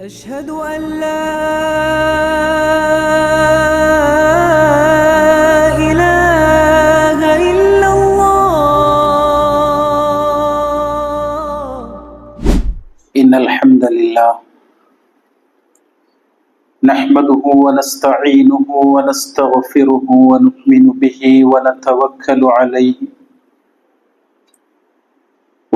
أشهد أن لا إله إلا الله. إن الحمد لله نحمده ونستعينه ونستغفره ونؤمن به ونتوكل عليه.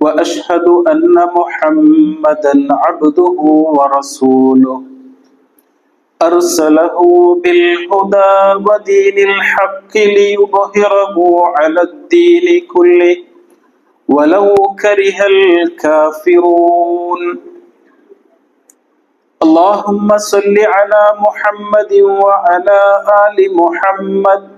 وأشهد أن محمدا عبده ورسوله. أرسله بالهدى ودين الحق ليظهره على الدين كله. ولو كره الكافرون. اللهم صل على محمد وعلى آل محمد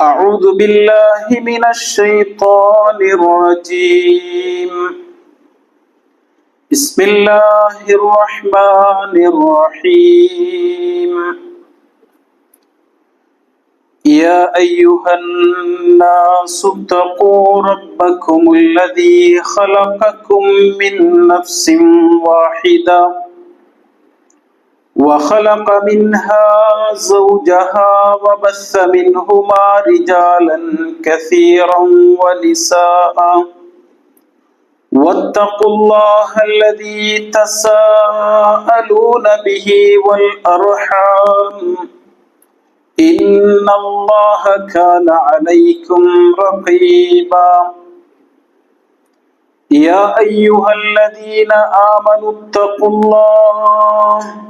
أعوذ بالله من الشيطان الرجيم. بسم الله الرحمن الرحيم. يا أيها الناس اتقوا ربكم الذي خلقكم من نفس واحدة. وخلق منها زوجها وبث منهما رجالا كثيرا ونساء. واتقوا الله الذي تساءلون به والأرحام. إن الله كان عليكم رقيبا. يا أيها الذين آمنوا اتقوا الله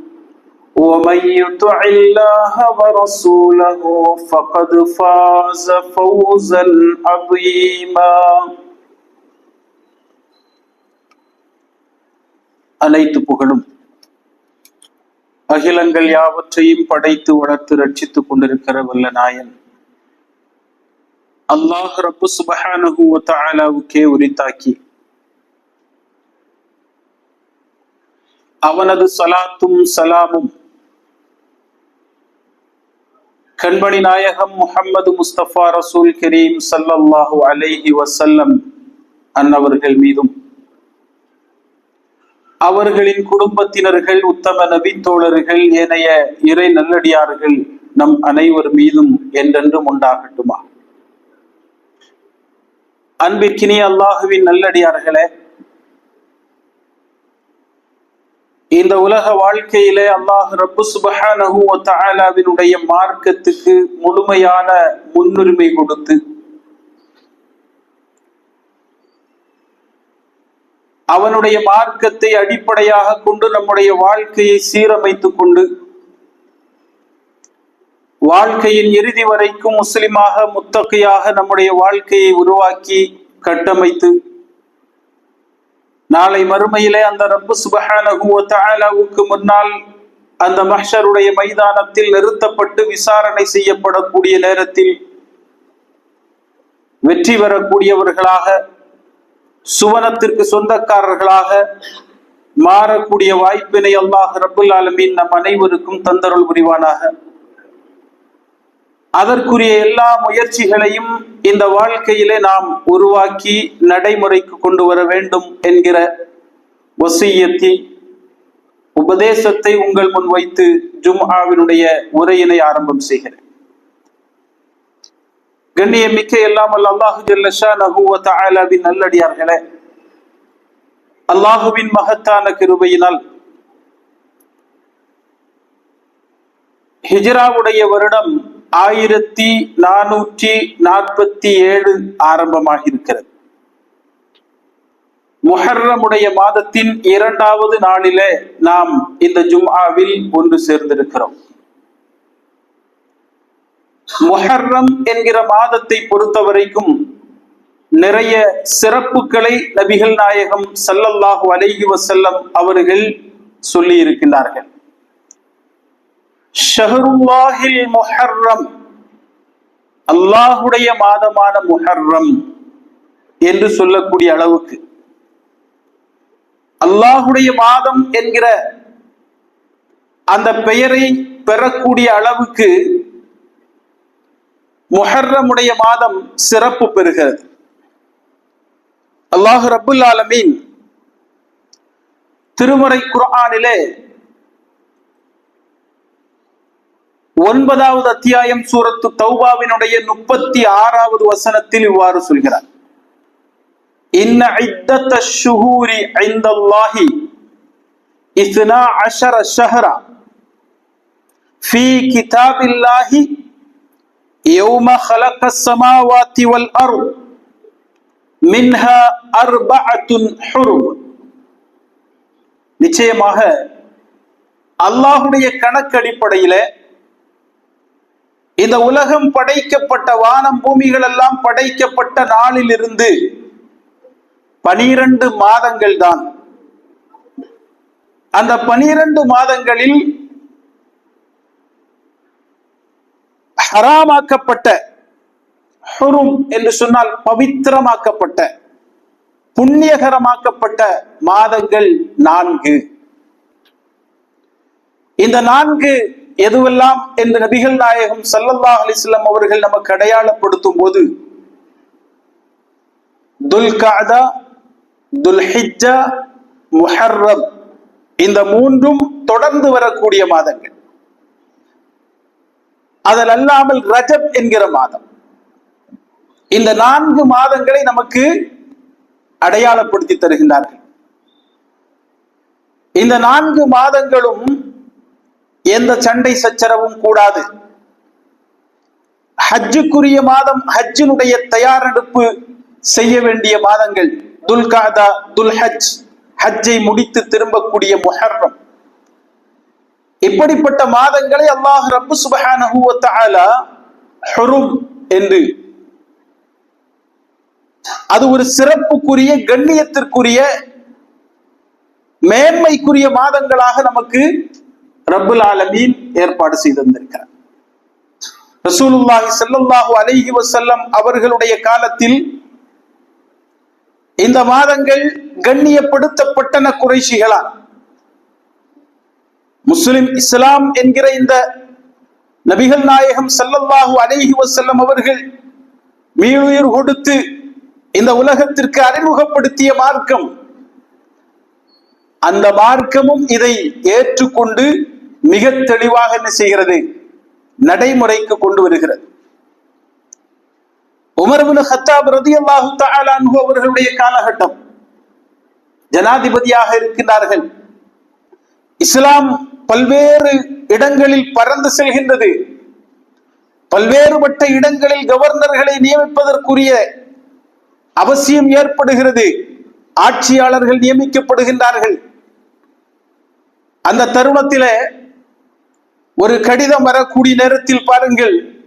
ومن يطع الله ورسوله فقد فاز فوزا عظيما அனைத்து புகழும் அகிலங்கள் யாவற்றையும் படைத்து வளர்த்து ரட்சித்துக் கொண்டிருக்கிற வல்ல நாயன் அல்லாஹ் ரப்பு சுபஹானஹு வ தஆலாவுக்கே உரித்தாக்கி அவனது சலாத்தும் சலாமும் கண்மணி நாயகம் முஹம்மது முஸ்தபா ரசூல் கரீம் சல்லல்லாஹு அலைஹி வசல்லம் அன்னவர்கள் மீதும். அவர்களின் குடும்பத்தினர்கள் உத்தம நபி தோழர்கள் ஏனைய இறை நல்லடியார்கள் நம் அனைவர் மீதும் என்றென்றும் உண்டாகட்டுமா? அன்பிற்கினி அல்லாஹுவின் நல்லடியார்களே இந்த உலக வாழ்க்கையிலே அல்லாஹ் ரப்பு சுபஹானஹு மார்க்கத்துக்கு முழுமையான முன்னுரிமை கொடுத்து அவனுடைய மார்க்கத்தை அடிப்படையாக கொண்டு நம்முடைய வாழ்க்கையை சீரமைத்துக் கொண்டு வாழ்க்கையின் இறுதி வரைக்கும் முஸ்லிமாக முத்தகையாக நம்முடைய வாழ்க்கையை உருவாக்கி கட்டமைத்து நாளை மறுமையிலே அந்த ரப்பு சுபஹானகுவத்தாலாவுக்கு முன்னால் அந்த மஹ்ஷருடைய மைதானத்தில் நிறுத்தப்பட்டு விசாரணை செய்யப்படக்கூடிய நேரத்தில் வெற்றி பெறக்கூடியவர்களாக சுவனத்திற்கு சொந்தக்காரர்களாக மாறக்கூடிய வாய்ப்பினை அல்லாஹ் ரபுல் ஆலமீன் நம் அனைவருக்கும் தந்தருள் புரிவானாக. அதற்குரிய எல்லா முயற்சிகளையும் இந்த வாழ்க்கையிலே நாம் உருவாக்கி நடைமுறைக்கு கொண்டு வர வேண்டும் என்கிற வசியத்தை உபதேசத்தை உங்கள் முன் வைத்து ஜும்ஆவினுடைய உரையினை ஆரம்பம் செய்கிறேன். கண்ணியமிக்க இல்லாமல் அல்லாஹு ஜல்லஷா நல்லடியார்களே அல்லாஹுவின் மகத்தான கிருபையினால் ஹிஜ்ராவுடைய வருடம் ஆயிரத்தி நானூற்றி நாற்பத்தி ஏழு ஆரம்பமாக இருக்கிறது முஹர்ரமுடைய மாதத்தின் இரண்டாவது நாளிலே நாம் இந்த ஜும்ஆவில் ஒன்று சேர்ந்திருக்கிறோம். முஹர்ரம் என்கிற மாதத்தை பொறுத்தவரைக்கும் நிறைய சிறப்புகளை நபிகள் நாயகம் சல்லல்லாஹு அலைஹி வசல்லம் அவர்கள் சொல்லி இருக்கின்றார்கள் ஷஹருல்லாஹில் முஹர்ரம். அல்லாஹுடைய மாதமான முஹர்ரம் என்று சொல்லக்கூடிய அளவுக்கு. அல்லாஹுடைய மாதம் என்கிற அந்த பெயரை பெறக்கூடிய அளவுக்கு முஹர்ரமுடைய மாதம் சிறப்பு பெறுகிறது. அல்லாஹு ரபுல் ஆலமீன் திருமறை குரானிலே ஒன்பதாவது அத்தியாயம் சூரத்து தௌபாவினுடைய முப்பத்தி ஆறாவது வசனத்தில் இவ்வாறு சொல்கிறார் இன்ன இத்தத்த ஷுஹூரி ஐந்தல்லாஹி இஸ்னா அஷர ஷஹரா في كتاب الله يوم خلق السماوات والأرض منها أربعة حرم நிச்சயமாக அல்லாஹுடைய கணக்கடிப்படையில இந்த உலகம் படைக்கப்பட்ட வானம் பூமிகள் எல்லாம் படைக்கப்பட்ட நாளிலிருந்து பனிரெண்டு மாதங்கள் தான் அந்த பனிரெண்டு மாதங்களில் ஹராமாக்கப்பட்ட ஹுரும் என்று சொன்னால் பவித்திரமாக்கப்பட்ட புண்ணியகரமாக்கப்பட்ட மாதங்கள் நான்கு. இந்த நான்கு எதுவெல்லாம் என்று நபிகள் நாயகம் சல்லல்லா அலிஸ்லாம் அவர்கள் நமக்கு அடையாளப்படுத்தும் போது துல்காதா துல்ஹிஜா முஹர்ரம் இந்த மூன்றும் தொடர்ந்து வரக்கூடிய மாதங்கள். அதில் அல்லாமல் ரஜப் என்கிற மாதம். இந்த நான்கு மாதங்களை நமக்கு அடையாளப்படுத்தி தருகின்றார்கள். இந்த நான்கு மாதங்களும் எந்த சண்டை சச்சரவும் கூடாது. ஹஜ்ஜுக்குரிய மாதம் ஹஜ்ஜினுடைய தயாரெடுப்பு செய்ய வேண்டிய மாதங்கள். துல்காதா துல்ஹஜ் ஹஜ்ஜை முடித்து திரும்பக்கூடிய முஹர்ரம். இப்படிப்பட்ட மாதங்களை அல்லாஹ் ரப்பு சுபஹானஹு வ என்று. அது ஒரு சிறப்புக்குரிய கண்ணியத்திற்குரிய மேன்மைக்குரிய மாதங்களாக நமக்கு ரப்புல் ஆலமீன் ஏற்பாடு செய்திருந்திருக்கிறார் ரசூலுல்லாஹி செல்லல்லாஹு அலைஹி வசல்லம் அவர்களுடைய காலத்தில் இந்த மாதங்கள் கண்ணியப்படுத்தப்பட்டன குறைஷிகளால். முஸ்லிம் இஸ்லாம் என்கிற இந்த நபிகள் நாயகம் செல்லல்லாஹு அலைஹி வசல்லம் அவர்கள் மீளுயிர் கொடுத்து இந்த உலகத்திற்கு அறிமுகப்படுத்திய மார்க்கம். அந்த மார்க்கமும் இதை ஏற்றுக்கொண்டு மிக தெளிவாக என்ன செய்கிறது? நடைமுறைக்கு கொண்டு வருகிறது. உமர்பின் ஹத்தாப் ரதி அல்லாஹு அன்ஹு அவர்களுடைய காலகட்டம். ஜனாதிபதியாக இருக்கின்றார்கள். இஸ்லாம் பல்வேறு இடங்களில் பறந்து செல்கின்றது. பல்வேறுபட்ட இடங்களில் கவர்னர்களை நியமிப்பதற்குரிய அவசியம் ஏற்படுகிறது. ஆட்சியாளர்கள் நியமிக்கப்படுகின்றார்கள். அந்த தருணத்திலே ஒரு கடிதம் வரக்கூடிய நேரத்தில் பாருங்கள்.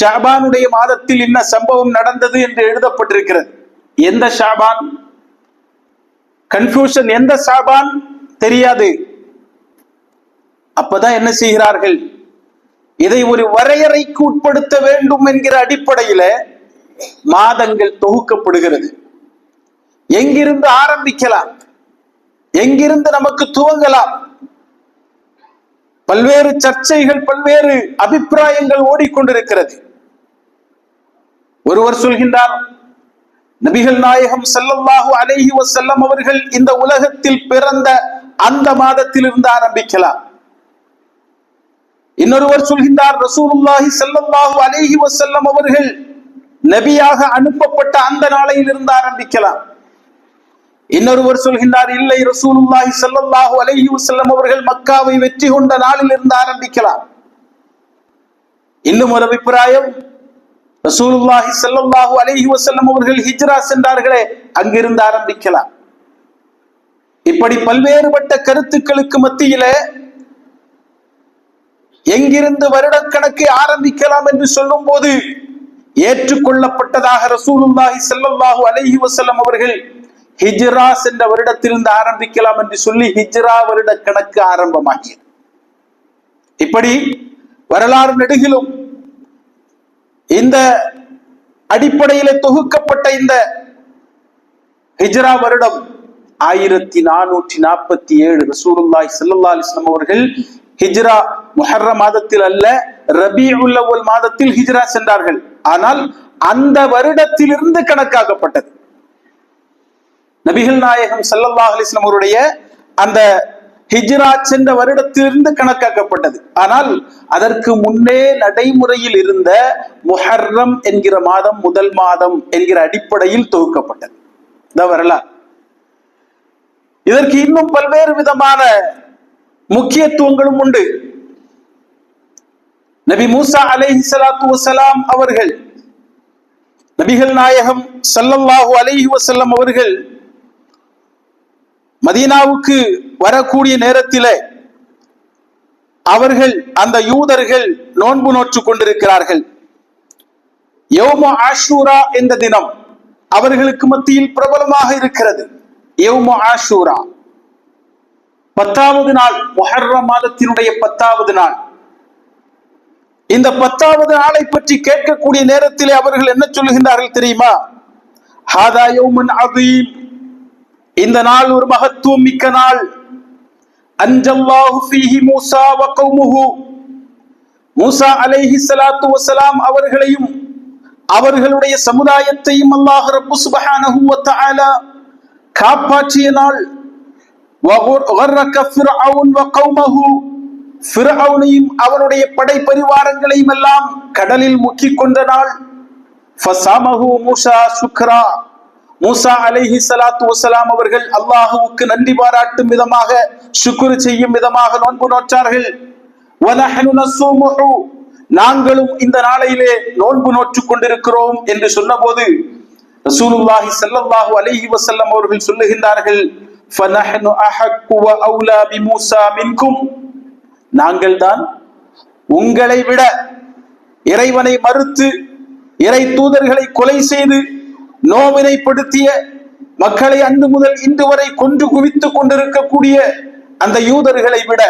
ஷாபானுடைய மாதத்தில் என்ன சம்பவம் நடந்தது என்று எழுதப்பட்டிருக்கிறது. எந்த ஷாபான்? கன்ஃபியூஷன் எந்த ஷாபான்? தெரியாது. அப்பதான் என்ன செய்கிறார்கள்? இதை ஒரு வரையறைக்கு உட்படுத்த வேண்டும் என்கிற அடிப்படையில மாதங்கள் தொகுக்கப்படுகிறது. எங்கிருந்து ஆரம்பிக்கலாம்? எங்கிருந்து நமக்கு துவங்கலாம்? பல்வேறு சர்ச்சைகள் பல்வேறு அபிப்பிராயங்கள் ஓடிக்கொண்டிருக்கிறது. ஒருவர் சொல்கின்றார் நபிகள் நாயகம் ஸல்லல்லாஹு அலைஹி வசல்லம் அவர்கள் இந்த உலகத்தில் பிறந்த அந்த மாதத்தில் இருந்து ஆரம்பிக்கலாம். இன்னொருவர் சொல்கின்றார் ரசூலுல்லாஹி ஸல்லல்லாஹு அலைஹி வசல்லம் அவர்கள் நபியாக அனுப்பப்பட்ட அந்த நாளையில் இருந்து ஆரம்பிக்கலாம். இன்னொருவர் சொல்கின்றார் இல்லை ரசூலுல்லாஹி சல்லல்லாஹு அலைஹி வஸல்லம் அவர்கள் மக்காவை வெற்றி கொண்ட நாளில் இருந்து ஆரம்பிக்கலாம். இன்னும் ஒரு அபிப்பிராயம் ரசூலுல்லாஹி சல்லல்லாஹு அலைஹி வஸல்லம் அவர்கள் ஹிஜ்ரா சென்றார்களே அங்கிருந்து ஆரம்பிக்கலாம். இப்படி பல்வேறுபட்ட கருத்துக்களுக்கு மத்தியில எங்கிருந்து வருடக்கணக்கை ஆரம்பிக்கலாம் என்று சொல்லும் போது ஏற்றுக்கொள்ளப்பட்டதாக ரசூலுல்லாஹி செல்லல்லாஹு அலைஹி வஸல்லம் அவர்கள் ஹிஜ்ரா சென்ற வருடத்திலிருந்து ஆரம்பிக்கலாம் என்று சொல்லி ஹிஜ்ரா வருட கணக்கு ஆரம்பமாகியது. இப்படி வரலாறு நெடுகிலும் இந்த அடிப்படையில தொகுக்கப்பட்ட இந்த ஹிஜ்ரா வருடம் ஆயிரத்தி நானூற்றி நாற்பத்தி ஏழு ரசூருல்லாய் சல்லா அலிஸ்லாம் அவர்கள் ஹிஜ்ரா முஹர்ர மாதத்தில் அல்ல ரபீ உள்ள ஒரு மாதத்தில் ஹிஜ்ரா சென்றார்கள். ஆனால் அந்த வருடத்திலிருந்து கணக்காகப்பட்டது நபிகள் நாயகம் செல்லல்லாஹ் அலைஹி அவருடைய அந்த ஹிஜ்ரா சென்ற வருடத்திலிருந்து கணக்காக்கப்பட்டது. ஆனால் அதற்கு முன்னே நடைமுறையில் இருந்த முஹர்ரம் என்கிற மாதம் முதல் மாதம் என்கிற அடிப்படையில் தொகுக்கப்பட்டது. இந்த வரலாறு. இதற்கு இன்னும் பல்வேறு விதமான முக்கியத்துவங்களும் உண்டு. நபி மூசா அலைஹி சலாத்து வசலாம் அவர்கள் நபிகள் நாயகம் சல்லல்லாஹு அலைஹி வசல்லம் அவர்கள் மதீனாவுக்கு வரக்கூடிய நேரத்தில் அவர்கள் அந்த யூதர்கள் நோன்பு நோற்று கொண்டிருக்கிறார்கள். யௌம ஆஷூரா என்ற தினம் அவர்களுக்கு மத்தியில் பிரபலமாக இருக்கிறது. யௌம ஆஷூரா. பத்தாவது நாள் மொஹர்ர மாதத்தினுடைய பத்தாவது நாள். இந்த பத்தாவது நாளை பற்றி கேட்கக்கூடிய நேரத்திலே அவர்கள் என்ன சொல்லுகின்றார்கள் தெரியுமா? ஹாதா யௌமுன் அதீம் இந்த நாள் ஒரு மகத்துவம் மிக்க நாள். அஞ்சல்லாஹு ஃபீஹி மூசா வ கௌமுஹு. மூசா அலைஹி ஸலாத்து வஸலாம் அவர்களையும் அவர்களுடைய சமுதாயத்தையும் அல்லாஹ் ரப்பு சுபஹானஹு வ தஆலா காப்பாற்றிய நாள். அவருடைய படை பரிவாரங்களையும் எல்லாம் கடலில் முக்கிக் கொண்ட நாள். மூசா அலைஹி சலாத்து வசலாம் அவர்கள் அல்லாஹுவுக்கு நன்றி பாராட்டும் விதமாக சுக்குரு செய்யும் விதமாக நோன்பு நோற்றார்கள். வனஹனு நாங்களும் இந்த நாளையிலே நோன்பு நோற்றுக் கொண்டிருக்கிறோம் என்று சொன்னபோது ரசூலுல்லாஹி ஸல்லல்லாஹு அலைஹி வசல்லம் அவர்கள் சொல்லுகின்றார்கள் ஃபனஹனு அஹக்கு வ அவுலா பிமூசா மின்கும். நாங்கள் தான் உங்களை விட இறைவனை மறுத்து இறை தூதர்களை கொலை செய்து நோவினைப்படுத்திய மக்களை அன்று முதல் இன்று வரை கொன்று குவித்துக் கொண்டிருக்கக்கூடிய அந்த யூதர்களை விட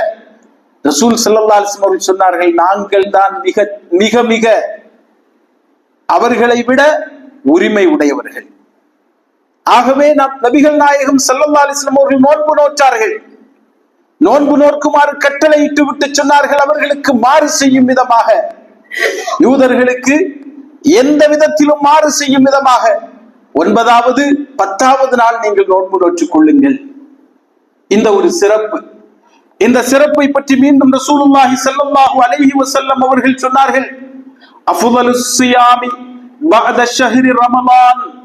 ரசூல் ஸல்லல்லாஹு அவர்கள் சொன்னார்கள் நாங்கள் தான் மிக மிக மிக அவர்களை விட உரிமை உடையவர்கள். ஆகவே நாம் நபிகள் நாயகம் ஸல்லல்லாஹு அலைஹி அவர்கள் நோன்பு நோற்றார்கள். நோன்பு நோக்குமாறு கட்டளையிட்டு விட்டு சொன்னார்கள் அவர்களுக்கு மாறு செய்யும் விதமாக. யூதர்களுக்கு எந்த விதத்திலும் மாறு செய்யும் விதமாக ஒன்பதாவது பத்தாவது நாள் நீங்கள் நோன்பு நோற்றுக் கொள்ளுங்கள். இந்த ஒரு சிறப்பு. இந்த சிறப்பை பற்றி மீண்டும் ரசூலுல்லாஹி ஸல்லல்லாஹு அலைஹி வஸல்லம் அவர்கள் சொன்னார்கள். அஃதலு ஸியாமி பஅத ஷஹ்ரி ரமலான்.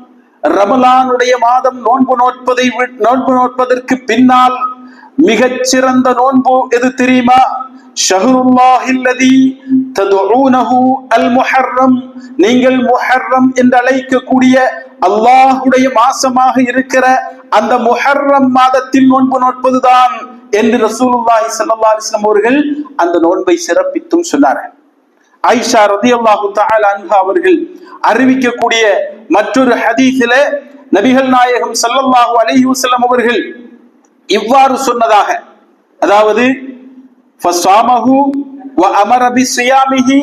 ரமலானுடைய மாதம் நோன்பு நோட்பதை வி- நோன்பு நோட்பதற்கு பின்னால் மிகச்சிறந்த நோன்பு எது தெரியுமா? அல் நீங்கள் முஹர்ரம் என்று அழைக்கக்கூடிய அல்லாஹுடைய மாசமாக இருக்கிற அந்த முஹர்ரம் மாதத்தில் நோன்பு நோட்பதுதான் என்று ரசூலுல்லாஹி சல்லா அலைஹி அவர்கள் அந்த நோன்பை சிறப்பித்தும் சொன்னார்கள் ஆயிஷா ரதி அல்லாஹு அன்ஹா அவர்கள் அறிவிக்கக்கூடிய மற்றொரு ஹதீஸில நபிகள் நாயகம் ஸல்லல்லாஹு அலைஹி வஸல்லம் அவர்கள் இவ்வாறு சொன்னதாக. அதாவது அமரபி வ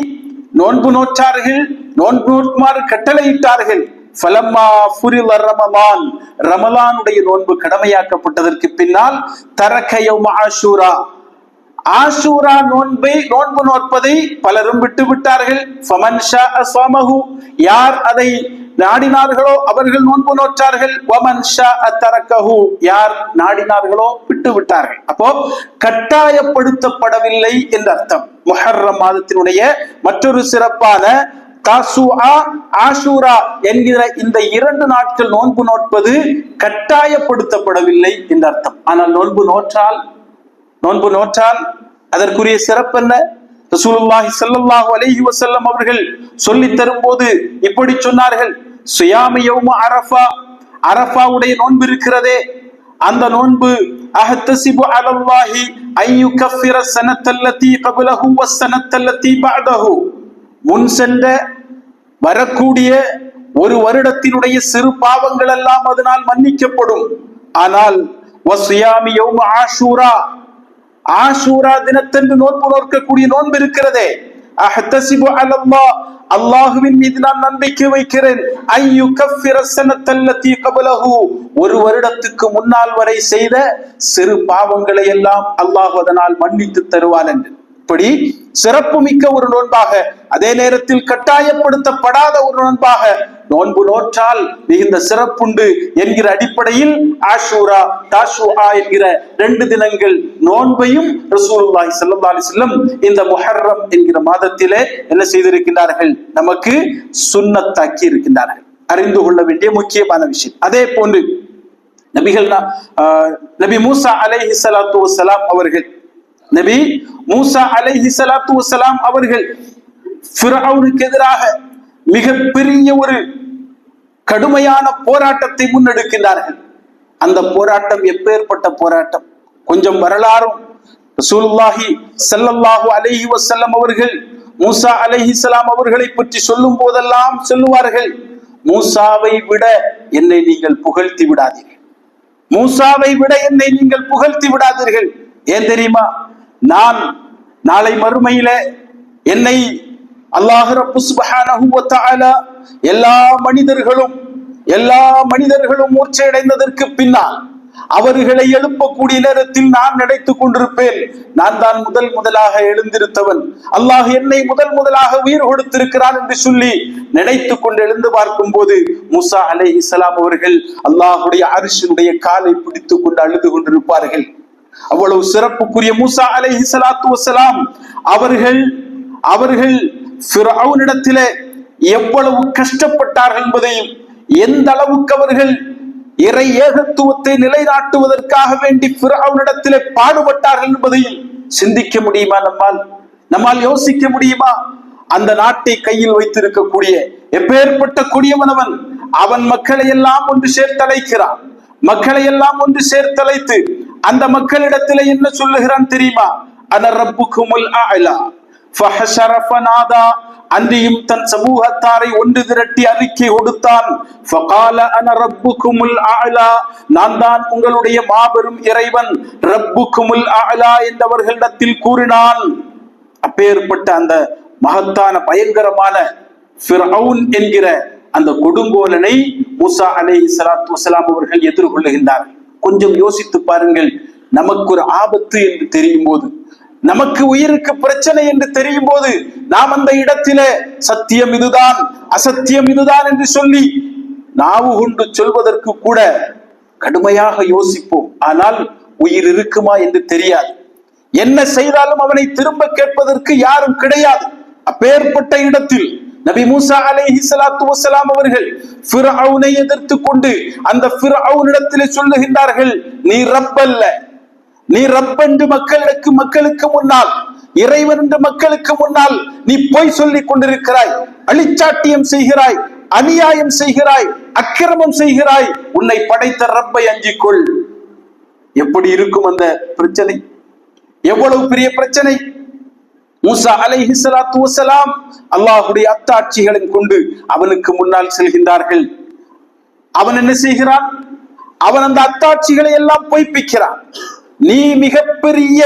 நோன்பு நோற்றார்கள் நோன்பு நோக்குமாறு கட்டளையிட்டார்கள். ஃபலம்மா ஃபுரில ரமலான் ரமலானுடைய நோன்பு கடமையாக்கப்பட்டதற்கு பின்னால் தரக்கயம் ஆஷூரா ஆஷூரா நோன்பை நோன்பு நோற்பதை பலரும் விட்டு விட்டார்கள் யார் அதை நாடினார்களோ அவர்கள் நோன்பு நோற்றார்கள். யார் நாடினார்களோ விட்டு விட்டார்கள் அப்போ கட்டாயப்படுத்தப்படவில்லை என்ற அர்த்தம் முஹர்ரம் மாதத்தினுடைய மற்றொரு சிறப்பான தாசுஆ ஆஷூரா என்கிற இந்த இரண்டு நாட்கள் நோன்பு நோட்பது கட்டாயப்படுத்தப்படவில்லை என்ற அர்த்தம் ஆனால் நோன்பு நோற்றால் நோன்பு நோற்றால் அதற்குரிய சிறப்பு என்ன ரசூலுல்லாஹி சல்லாஹு அலஹி வசல்லம் அவர்கள் சொல்லி தரும்போது இப்படி சொன்னார்கள் சுயாமி அரஃபா அரஃபாவுடைய நோன்பு இருக்கிறதே. அந்த நோன்பு அஹ்தசிபு அலல்லாஹி ஐயு கஃபிர சனத்தல்லத்தி கபலஹு வசனத்தல்லத்தி பஅதஹு. முன் சென்ற வரக்கூடிய ஒரு வருடத்தினுடைய சிறு பாவங்கள் எல்லாம் அதனால் மன்னிக்கப்படும். ஆனால் வசுயாமி யௌம ஆஷூரா ஆஷூரா தினத்தன்று நோன்பு நோக்கக்கூடிய நோன்பு இருக்கிறதே. அஹ்தசிபு அலல்லா அல்லாஹுவின் மீது நான் நம்பிக்கை வைக்கிறேன். ஐயு கஃபிர சனத்தல்லத்தி கபலஹு. ஒரு வருடத்துக்கு முன்னால் வரை செய்த சிறு பாவங்களை எல்லாம் அல்லாஹ் அதனால் மன்னித்து தருவான் என்று. இப்படி சிறப்பு மிக்க ஒரு நோன்பாக அதே நேரத்தில் கட்டாயப்படுத்தப்படாத ஒரு நோன்பாக நோன்பு நோற்றால் மிகுந்த சிறப்புண்டு என்கிற அடிப்படையில் ஆஷூரா தாஷூஆ என்கிற ரெண்டு தினங்கள் நோன்பையும் ரசூலுல்லாஹி ஸல்லல்லாஹு அலைஹி வஸல்லம் இந்த முஹர்ரம் என்கிற மாதத்திலே என்ன செய்திருக்கின்றார்கள்? நமக்கு சுன்னத்தாக்கி இருக்கின்றார்கள். அறிந்து கொள்ள வேண்டிய முக்கியமான விஷயம். அதே போன்று நபிகள் ஆஹ் நபி மூசா அலைஹி சலாத்து வசலாம் அவர்கள் நபி மூசா அலைஹி சலாத்து வசலாம் அவர்கள் எதிராக மிகப்பெரிய ஒரு கடுமையான போராட்டத்தை முன்னெடுக்கின்றார்கள். அந்த போராட்டம் எப்பேற்பட்ட போராட்டம்? கொஞ்சம் வரலாறும். ரசூலுல்லாஹி ஸல்லல்லாஹு அலைஹி வசல்லம் அவர்கள் மூசா அலைஹி சலாம் அவர்களை பற்றி சொல்லும் போதெல்லாம் சொல்லுவார்கள் மூசாவை விட என்னை நீங்கள் புகழ்த்தி விடாதீர்கள். மூசாவை விட என்னை நீங்கள் புகழ்த்தி விடாதீர்கள். ஏன் தெரியுமா? நான் நாளை மறுமையில என்னை அல்லாஹ் ரப்பு சுப்ஹானஹு வ தஆலா எல்லா மனிதர்களும் எல்லா மனிதர்களும் மூர்ச்சையடைந்ததற்கு பின்னால் அவர்களை எழுப்பக்கூடிய நேரத்தில் நான் நினைத்துக் கொண்டிருப்பேன். நான் தான் முதல் முதலாக எழுந்திருத்தவன். அல்லாஹ் என்னை முதல் முதலாக உயிர் கொடுத்திருக்கிறான் என்று சொல்லி நினைத்துக் கொண்டு எழுந்து பார்க்கும் போது முசா அலை இஸ்லாம் அவர்கள் அல்லாஹுடைய அரிசனுடைய காலை பிடித்துக் கொண்டு அழுது கொண்டிருப்பார்கள். அவ்வளவு சிறப்புக்குரிய மூசா அலைஹி சலாத்து வசலாம் அவர்கள் அவர்கள் ஃபிரௌனிடத்திலே எவ்வளவு கஷ்டப்பட்டார்கள் என்பதையும் எந்த அளவுக்கு அவர்கள் இறை ஏகத்துவத்தை நிலைநாட்டுவதற்காக வேண்டி ஃபிரௌனிடத்திலே பாடுபட்டார்கள் என்பதையும் சிந்திக்க முடியுமா நம்மால்? நம்மால் யோசிக்க முடியுமா? அந்த நாட்டை கையில் வைத்திருக்கக்கூடிய எப்பேற்பட்ட கொடியவனவன் அவன் மக்களை எல்லாம் ஒன்று சேர்த்தழைக்கிறான். மக்களை எல்லாம் ஒன்று சேர்த்தழைத்து அந்த மக்களிடத்திலே என்ன சொல்லுகிறான் தெரியுமா? அன ரப்புக்குமுல் அலா அன்றியும் தன் சமூகத்தாரை ஒன்று திரட்டி அறிக்கை கொடுத்தான். ஃபகால அன ரப்புக்குமுல் அலா நான் தான் உங்களுடைய மாபெரும் இறைவன். ரப்புக்குமுல் அலா என்றவர்களிடத்தில் கூறினான். அப்பேற்பட்ட அந்த மகத்தான பயங்கரமான ஃபிரௌன் என்கிற அந்த கொடுங்கோலனை முசா அலை ஸலாத்து வசலாம் அவர்கள் எதிர்கொள்ளுகின்றார்கள். கொஞ்சம் யோசித்து பாருங்கள் நமக்கு ஒரு ஆபத்து என்று தெரியும் போது. நமக்கு உயிருக்கு பிரச்சனை என்று தெரியும் போது நாம் அந்த இடத்திலே சத்தியம் இதுதான் அசத்தியம் இதுதான் என்று சொல்லி நாவு கொண்டு சொல்வதற்கு கூட கடுமையாக யோசிப்போம். ஆனால் உயிர் இருக்குமா என்று தெரியாது. என்ன செய்தாலும் அவனை திரும்ப கேட்பதற்கு யாரும் கிடையாது. அப்பேற்பட்ட இடத்தில் நபி மூசா அலேஹி சலாத்து வசலாம் அவர்கள் ஃபிர்அவுனை எதிர்த்து கொண்டு அந்த ஃபிர்அவுனிடத்திலே சொல்லுகின்றார்கள் நீ ரப்பல்ல நீ ரப் என்று மக்களுக்கு மக்களுக்கு முன்னால் இறைவன் என்று மக்களுக்கு முன்னால் நீ பொய் சொல்லிக் கொண்டிருக்கிறாய். அழிச்சாட்டியம் செய்கிறாய் அநியாயம் செய்கிறாய் அக்கிரமம் செய்கிறாய். உன்னை படைத்த ரப்பை அஞ்சிக்கொள். எப்படி இருக்கும் அந்த பிரச்சனை? எவ்வளவு பெரிய பிரச்சனை? மூசா அலைஹி ஸலாத்து வஸலாம் அல்லாஹ்வுடைய கொண்டு அவனுக்கு முன்னால் செல்கின்றார்கள். அவன் என்ன செய்கிறான்? அவன் அந்த அத்தாட்சிகளை எல்லாம் பொய்ப்பிக்கிறான். நீ மிகப்பெரிய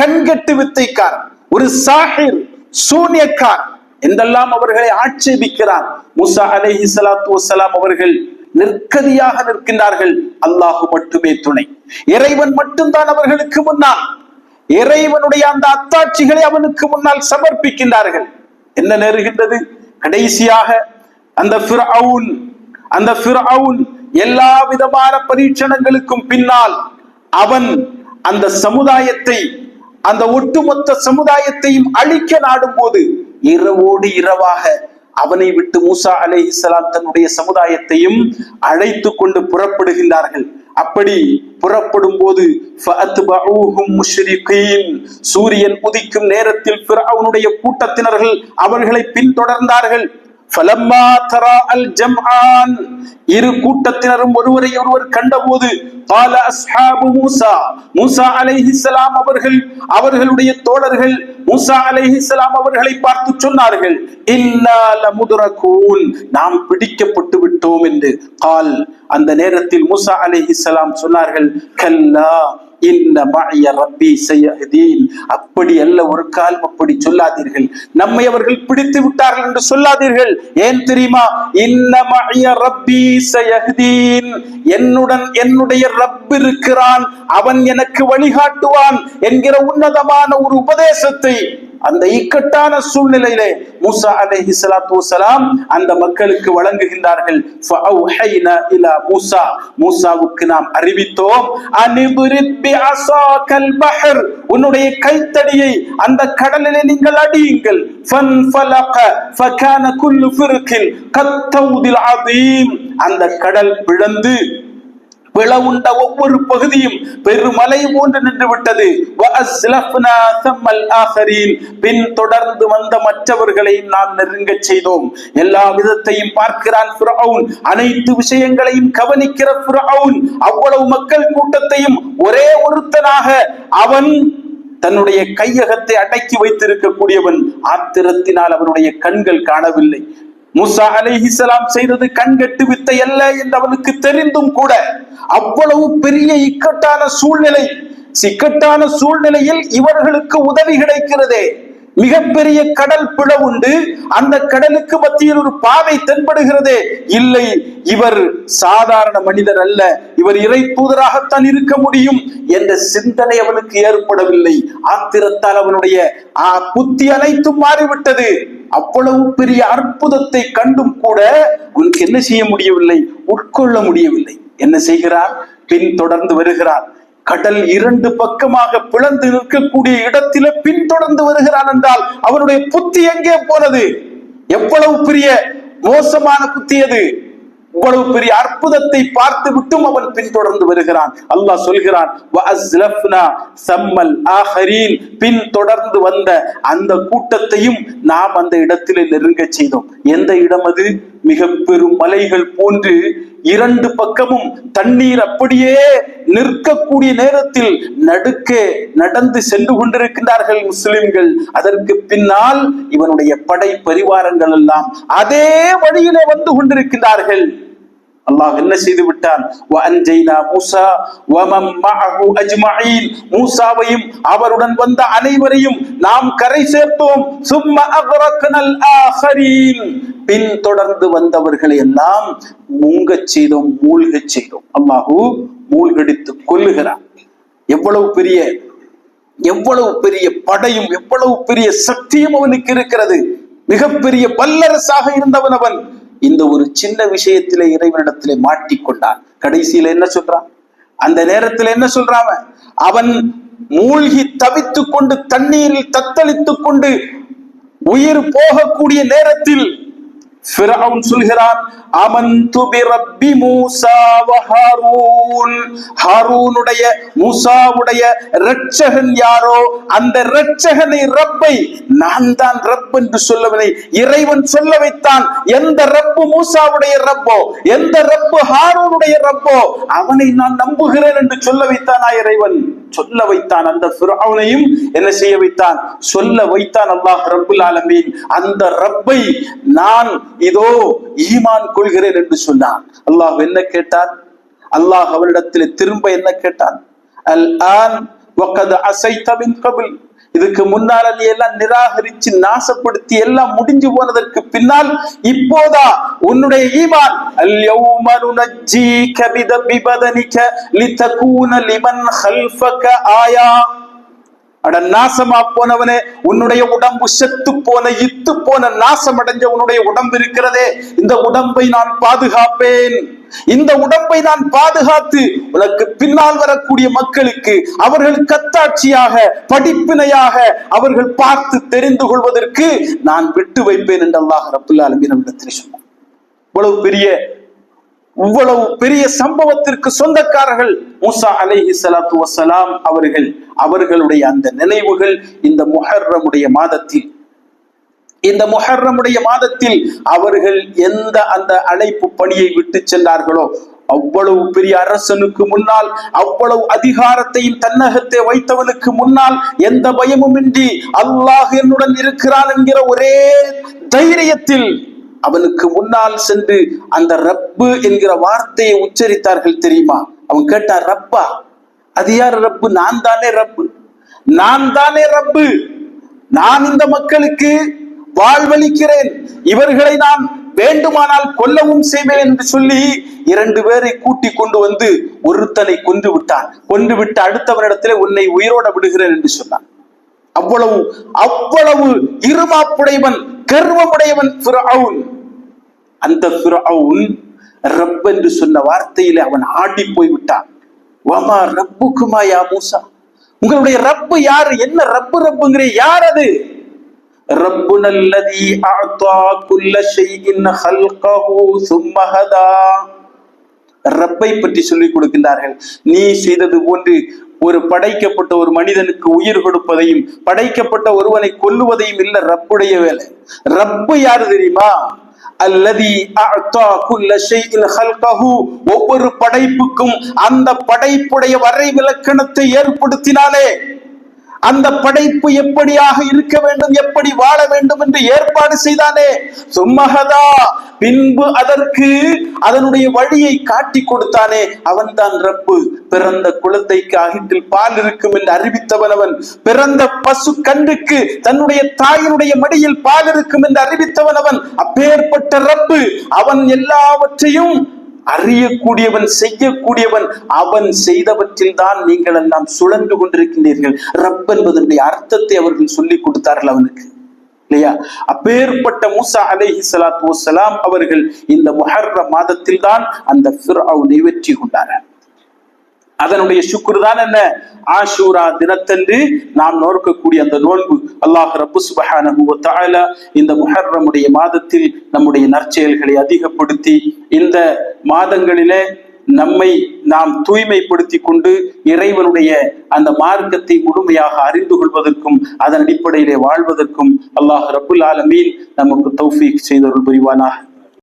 கண்கட்டு வித்தைக்கார் ஒரு சாஹிர் சூன்யக்கார் என்றெல்லாம் அவர்களை ஆட்சேபிக்கிறான் முசா அலஹி சலாத்து வசலாம் அவர்கள் நிற்கதியாக நிற்கின்றார்கள். அல்லாஹ் மட்டுமே துணை. இறைவன் மட்டும்தான் அவர்களுக்கு முன்னால். இறைவனுடைய அந்த அத்தாட்சிகளை அவனுக்கு முன்னால் சமர்ப்பிக்கின்றார்கள். என்ன நேருகின்றது? கடைசியாக அந்த ஃபிர்அவுன் அந்த ஃபிர்அவுன் எல்லா விதமான பரீட்சணங்களுக்கும் பின்னால் அவன் அந்த சமுதாயத்தை அந்த ஒட்டுமொத்த சமுதாயத்தையும் அழிக்க நாடும் போது இரவோடு இரவாக அவனை விட்டு மூசா அலைஹிஸ்ஸலாம் தன்னுடைய சமுதாயத்தையும் அழைத்து கொண்டு புறப்படுகின்றார்கள். அப்படி புறப்படும் போது சூரியன் உதிக்கும் நேரத்தில் அவனுடைய கூட்டத்தினர்கள் அவர்களை பின்தொடர்ந்தார்கள். இரு கூட்டத்தினரும் ஒருவரை ஒருவர் கண்டபோது பால அஸ்ஹாபு மூசா மூசா அலைஹிஸ்லாம் அவர்கள் அவர்களுடைய தோழர்கள் மூசா அலைஹி அலைஹிஸ்லாம் அவர்களை பார்த்து சொன்னார்கள். இல்லால முதரகூன் நாம் பிடிக்கப்பட்டு விட்டோம் என்று. கால் அந்த நேரத்தில் மூசா அலைஹிஸ்லாம் சொன்னார்கள் கல்லா அப்படி அல்ல ஒரு கால் அப்படி சொல்லாதீர்கள். நம்மை அவர்கள் பிடித்து விட்டார்கள் என்று சொல்லாதீர்கள். ஏன் தெரியுமா? என்னுடன் என்னுடைய ரப் இருக்கிறான். அவன் எனக்கு வழிகாட்டுவான் என்கிற உன்னதமான ஒரு உபதேசத்தை அந்த இக்கட்டான சூழ்நிலையிலே மூசா அலைஹி இஸ்லாத்து வஸலாம் அந்த மக்களுக்கு வழங்குகின்றார்கள். மூசா. மூசாவுக்கு நாம் அறிவித்தோம் பஹர். உன்னுடைய கைத்தடியை அந்த கடலிலே நீங்கள் அடியுங்கள். அந்த கடல் பிளந்து பிளவுண்ட ஒவ்வொரு பகுதியும் பெருமலை போன்று நின்று விட்டது பின் தொடர்ந்து வந்த மற்றவர்களையும் நாம் நெருங்க செய்தோம். எல்லா விதத்தையும் பார்க்கிறான் அனைத்து விஷயங்களையும் கவனிக்கிற அவ்வளவு மக்கள் கூட்டத்தையும் ஒரே ஒருத்தனாக அவன் தன்னுடைய கையகத்தை அடக்கி வைத்திருக்கக்கூடியவன். ஆத்திரத்தினால் அவனுடைய கண்கள் காணவில்லை. முசா அலைஹிஸ்ஸலாம் செய்தது கண்கட்டு வித்தை அல்ல என்று அவனுக்கு தெரிந்தும் கூட அவ்வளவு பெரிய இக்கட்டான சூழ்நிலை சிக்கட்டான சூழ்நிலையில் இவர்களுக்கு உதவி கிடைக்கிறதே. மிகப்பெரிய கடல் பிளவுண்டு அந்த கடலுக்கு மத்தியில் ஒரு பாவை தென்படுகிறதே இல்லை. இவர் சாதாரண மனிதர் அல்ல. இவர் இறை தூதராகத்தான் இருக்க முடியும் என்ற சிந்தனை அவனுக்கு ஏற்படவில்லை. ஆத்திரத்தால் அவனுடைய ஆ, புத்தி அனைத்தும் மாறிவிட்டது. அவ்வளவு பெரிய அற்புதத்தை கண்டும் கூட அவனுக்கு என்ன செய்ய முடியவில்லை? உட்கொள்ள முடியவில்லை. என்ன செய்கிறார் பின் தொடர்ந்து வருகிறார் கடல் இரண்டு பக்கமாக பிளந்து நிற்கக்கூடிய இடத்திலே பின்தொடர்ந்து வருகிறான் என்றால் அவனுடைய புத்தி எங்கே போனது? எவ்வளவு பெரிய மோசமான புத்தி அது? இவ்வளவு பெரிய அற்புதத்தை பார்த்து விட்டும் அவன் பின்தொடர்ந்து வருகிறான். அல்லாஹ் சொல்கிறான் பின் தொடர்ந்து வந்த அந்த கூட்டத்தையும் நாம் அந்த இடத்திலே நெருங்க செய்தோம். எந்த இடம் அது? மிக பெரும் மலைகள் போன்று இரண்டு பக்கமும் தண்ணீர் அப்படியே நிற்கக்கூடிய நேரத்தில் நடுக்கே நடந்து சென்று கொண்டிருக்கின்றார்கள் முஸ்லிம்கள். அதற்கு பின்னால் இவனுடைய படை பரிவாரங்கள் எல்லாம் அதே வழியிலே வந்து கொண்டிருக்கின்றார்கள். அல்லாஹ் என்ன செய்து விட்டான் மூசா மூசாவையும் அவருடன் வந்த அனைவரையும் நாம் கரை சேர்த்தோம். சும்ம பின் தொடர்ந்து வந்தவர்களை எல்லாம் முங்கச் செய்தோம் மூழ்கச் செய்தோம். அல்லாஹு மூழ்கடித்து கொல்லுகிறான். எவ்வளவு பெரிய எவ்வளவு பெரிய படையும் எவ்வளவு பெரிய சக்தியும் அவனுக்கு இருக்கிறது. மிகப்பெரிய வல்லரசாக இருந்தவன் அவன். இந்த ஒரு சின்ன விஷயத்திலே இறைவனிடத்திலே மாட்டிக்கொண்டான் கடைசியில என்ன சொல்றான் அந்த நேரத்துல என்ன சொல்றான் அவன்? அவன் மூழ்கி தவித்துக் கொண்டு தண்ணீரில் தத்தளித்துக் கொண்டு உயிர் போகக்கூடிய நேரத்தில் ஃபிரவுன் சொல்கிறான் அமந்து பிரப்பி மூசா ஹாரூன் ஹாரூனுடைய மூசாவுடைய இரட்சகன் யாரோ அந்த இரட்சகனை ரப்பை நான் தான் ரப் என்று சொல்லவில்லை இறைவன் சொல்ல வைத்தான் எந்த ரப்பு மூசாவுடைய ரப்போ எந்த ரப்பு ஹாரூனுடைய ரப்போ அவனை நான் நம்புகிறேன் என்று சொல்ல வைத்தானா இறைவன் சொல்ல வைத்தான் அந்த ஃபிரௌனையும் என்ன செய்ய வைத்தான் சொல்ல வைத்தான் அல்லாஹ் ரப்புல் ஆலமீன் அந்த ரப்பை நான் இதோ ஈமான் கொள்கிறேன் என்று சொன்னான். அல்லாஹ் என்ன கேட்டான்? அல்லாஹ் அவரிடத்தில் திரும்ப என்ன கேட்டான்? அல் ஆன் வகத் கபில். இதுக்கு முன்னால நீ எல்லாம் நிராகரிச்சு நாசப்படுத்தி எல்லாம் முடிஞ்சு போனதற்கு பின்னால் இப்போதா உன்னுடைய ஈமான். அல்யோ யௌம நுனஜ்ஜீக பித பிபதனிக லிதகூன லிமன் ஹல்ஃபக ஆயா. அட நாசமா போனவனே உன்னுடைய உடம்பு செத்து போன இத்து போன நாசம் அடைஞ்ச உன்னுடைய உடம்பு இருக்கிறதே. இந்த உடம்பை நான் பாதுகாப்பேன். இந்த உடம்பை நான் பாதுகாத்து உனக்கு பின்னால் வரக்கூடிய மக்களுக்கு அவர்கள் கத்தாட்சியாக படிப்பினையாக அவர்கள் பார்த்து தெரிந்து கொள்வதற்கு நான் விட்டு வைப்பேன் என்று அல்லாஹ் ரபுல்லா அலமினிடத்தில் சொன்னார் இவ்வளவு பெரிய இவ்வளவு பெரிய சம்பவத்திற்கு சொந்தக்காரர்கள் மூசா அலைஹி சலாத்து வசலாம் அவர்கள் அவர்களுடைய அந்த நினைவுகள் இந்த முஹர்ரமுடைய மாதத்தில். இந்த முஹர்ரமுடைய மாதத்தில் அவர்கள் எந்த அந்த அழைப்பு பணியை விட்டு சென்றார்களோ அவ்வளவு பெரிய அரசனுக்கு முன்னால் அவ்வளவு அதிகாரத்தையும் தன்னகத்தை வைத்தவனுக்கு முன்னால் எந்த பயமுமின்றி அல்லாஹ் என்னுடன் இருக்கிறான் என்கிற ஒரே தைரியத்தில் அவனுக்கு முன்னால் சென்று அந்த ரப்பு என்கிற வார்த்தையை உச்சரித்தார்கள் தெரியுமா? அவன் கேட்டான் ரப்பா அது யார் ரப்பு? நான் தானே ரப்பு. நான் தானே ரப்பு. நான் இந்த மக்களுக்கு வாழ்வளிக்கிறேன். இவர்களை நான் வேண்டுமானால் கொல்லவும் செய்வேன் என்று சொல்லி இரண்டு பேரை கூட்டி கொண்டு வந்து ஒருத்தனை கொன்று விட்டான். கொன்று விட்டு அடுத்தவரிடத்திலே உன்னை உயிரோட விடுகிறேன் என்று சொன்னான். அவ்வளவு அவ்வளவு இருமாப்புடையவன் கர்வமுடையவன் அந்த ரப் என்று சொன்ன வார்த்தையில அவன் ஆடி போய் விட்டான் வாமா ரப்புக்குமா மூசா? உங்களுடைய ரப்பு யாரு? என்ன ரப்பு ரப்புங்கிற யார் அது? ரப்புனல்லதி ஆத்தா குல்ல ஷைஇன் ஹல்கஹு சும்ம ஹதா. ரப்பை பற்றி சொல்லிக் கொடுக்கின்றார்கள். நீ செய்தது போன்று ஒரு படைக்கப்பட்ட ஒரு மனிதனுக்கு உயிர் கொடுப்பதையும் படைக்கப்பட்ட ஒருவனை கொல்லுவதையும் இல்ல ரப்புடைய வேலை. ரப்பு யாரு தெரியுமா? அல்லதி ஒவ்வொரு படைப்புக்கும் அந்த படைப்புடைய வரை விலக்கணத்தை ஏற்படுத்தினாலே அந்த படைப்பு எப்படியாக இருக்க வேண்டும் எப்படி வாழ வேண்டும் என்று ஏற்பாடு செய்தானே? சும்மகதா பின்பு அதற்கு அதனுடைய வழியை காட்டி கொடுத்தானே. அவன் தான் ரப்பு. பிறந்த குழந்தைக்கு அகிட்டில் பால் இருக்கும் என்று அறிவித்தவன் அவன். பிறந்த பசு கன்றுக்கு தன்னுடைய தாயினுடைய மடியில் பால் இருக்கும் என்று அறிவித்தவன் அவன். அப்பேற்பட்ட ரப்பு. அவன் எல்லாவற்றையும் அறியக்கூடியவன் செய்யக்கூடியவன் அவன் செய்தவற்றில் தான் நீங்கள் எல்லாம் சுழன்று கொண்டிருக்கின்றீர்கள். ரப் என்பதனுடைய அர்த்தத்தை அவர்கள் சொல்லிக் கொடுத்தார்கள் அவனுக்கு. இல்லையா? அப்பேற்பட்ட மூசா அலேஹி சலாத்து வலாம் அவர்கள் இந்த முஹர்ர மாதத்தில் தான் அந்த ஃபிர்அவுனை வெற்றி கொண்டார்கள். அதனுடைய சுக்குர் தான் என்ன? ஆஷூரா தினத்தன்று நாம் நோக்கக்கூடிய அந்த நோன்பு. அல்லாஹ் ரப்பு சுபஹான இந்த முஹர்ரமுடைய மாதத்தில் நம்முடைய நற்செயல்களை அதிகப்படுத்தி இந்த மாதங்களிலே நம்மை நாம் தூய்மைப்படுத்தி கொண்டு இறைவனுடைய அந்த மார்க்கத்தை முழுமையாக அறிந்து கொள்வதற்கும் அதன் அடிப்படையிலே வாழ்வதற்கும் அல்லாஹ் ரபுல் ஆலமீன் நமக்கு தௌஃபீக் செய்தருள் புரிவானாக.